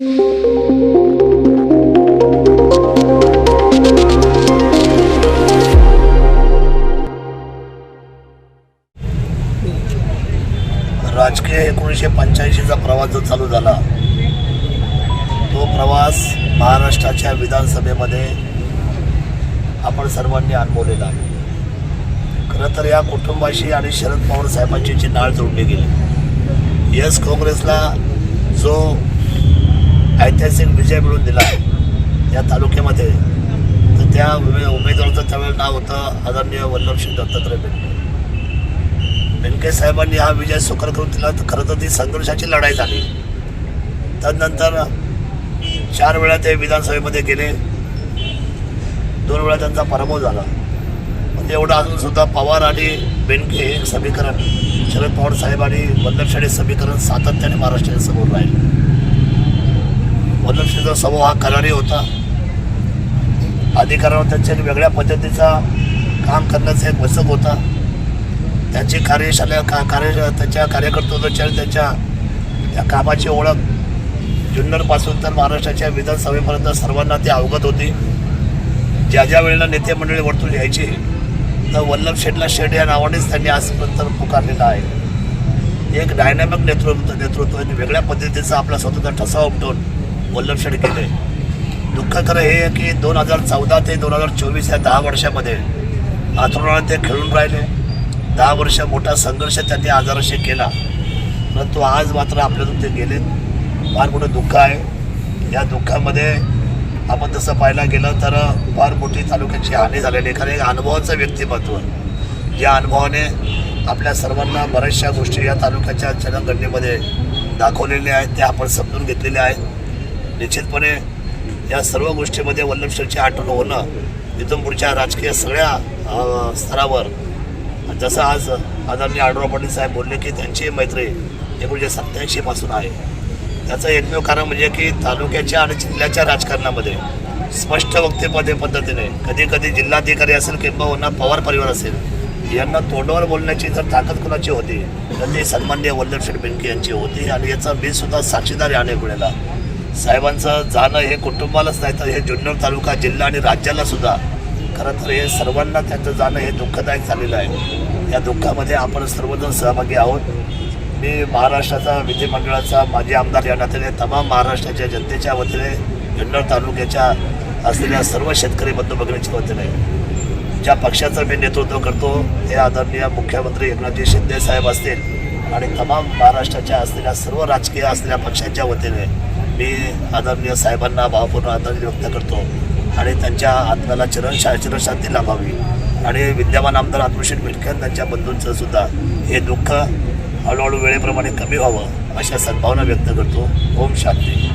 राजकीय एकोणीसशे पंच्याऐंशीचा प्रवास जो चालू झाला तो प्रवास महाराष्ट्राच्या विधानसभेमध्ये आपण सर्वांनी अनुभवलेला आहे. खरं तर या कुटुंबाशी आणि शरद पवार साहेबांची जी नाळ जोडली गेली यस काँग्रेसला जो ऐतिहासिक विजय मिळवून दिला. या तालुक्यामध्ये. तर त्या उमे उमेदवाराचं त्यावेळेला नाव होतं आदरणीय वल्लभसिंग दत्तात्रय बेनके. बेनके साहेबांनी हा विजय सुकर करून दिला. तर खरं तर ती संघर्षाची लढाई झाली. त्यानंतर चार वेळा ते विधानसभेमध्ये गेले. दोन वेळा त्यांचा पराभव झाला. पण एवढं अजून सुद्धा पवार आणि बेनके हे समीकरण शरद पवार साहेब आणि वल्लभ समीकरण सातत्याने महाराष्ट्राच्या समोर राहिले. वल्लभ समूह हा करारी होता अधिकारावर त्यांच्या एक वेगळ्या पद्धतीचा काम करण्याचा एक वचक होता. त्यांची कार्यशाला का कार्य त्याच्या कार्यकर्त्याच्या त्याच्या त्या कामाची ओळख जुन्नरपासून तर महाराष्ट्राच्या विधानसभेपर्यंत सर्वांना ती अवगत होती. ज्या ज्या वेळेला नेते मंडळी वर्तून यायची तर वल्लभ शेठला शेठ या नावानेच त्यांनी आजपर्यंत पुकारलेलं आहे. एक डायनॅमिक नेतृत्व नेतृत्व आणि वेगळ्या पद्धतीचा आपला स्वतःचा ठसा उपटून वल्लभ शेठ गेले. दुःख खरं हे आहे की दोन हजार चौदा ते दोन हजार चोवीस या दहा वर्षामध्ये आथरुणाला ते खेळून राहिले. दहा वर्ष मोठा संघर्ष त्यांनी आजाराशी केला. परंतु आज मात्र आपल्यातून ते गेले. फार मोठं दुःख आहे. या दुःखामध्ये आपण तसं पाहायला गेलं तर फार मोठी तालुक्याची हानी झालेली कारण एक अनुभवाचं व्यक्तिमत्व. या अनुभवाने आपल्या सर्वांना बऱ्याचशा गोष्टी या तालुक्याच्या जनगणनेमध्ये दाखवलेल्या आहेत. त्या आपण समजून घेतलेल्या आहेत. निश्चितपणे या सर्व गोष्टीमध्ये वल्लभशेठची आठवण होणं इथून पुढच्या राजकीय सगळ्या स्तरावर. जसं आज आदरणीय आढळराव पाटील साहेब बोलले की त्यांची मैत्री एकोणीसशे सत्त्याऐंशीपासून आहे. त्याचं एकमेव कारण म्हणजे की तालुक्याच्या आणि जिल्ह्याच्या राजकारणामध्ये स्पष्ट वक्तव्य पद्धतीने कधी कधी जिल्हाधिकारी असेल किंवा पवार परिवार असेल यांना तोंडावर बोलण्याची जर ताकद कोणाची होती तर ती सन्मान्य वल्लभ शेठ बेनके यांची होती आणि याचा मी सुद्धा साक्षीदार आहे अनेक वेळेला साहेबांचं जाणं हे कुटुंबालाच नाही तर हे जुन्नर तालुका जिल्हा आणि राज्याला सुद्धा. खरं तर हे सर्वांना त्यांचं जाणं हे दुःखदायक झालेलं आहे. या दुःखामध्ये आपण सर्वजण सहभागी आहोत. मी महाराष्ट्राचा विधिमंडळाचा माजी आमदार या नात्याने तमाम महाराष्ट्राच्या जनतेच्या वतीने जुन्नर तालुक्याच्या असलेल्या सर्व शेतकरी बंधू भगिनीच्या वतीने. ज्या पक्षाचं मी नेतृत्व करतो ते आदरणीय मुख्यमंत्री एकनाथजी शिंदे साहेब असतील आणि तमाम महाराष्ट्राच्या असलेल्या सर्व राजकीय असलेल्या पक्षांच्या वतीने मी आदरणीय साहेबांना भावपूर्ण आदरणीय व्यक्त करतो आणि त्यांच्या आत्म्याला चिरण शा चिरशांती लाभावी. आणि विद्यमान आमदार आत्मशेठ मिटकर त्यांच्या बंधूंचं सुद्धा हे दुःख हळूहळू वेळेप्रमाणे कमी व्हावं अशा सद्भावना व्यक्त करतो. ओम शांती.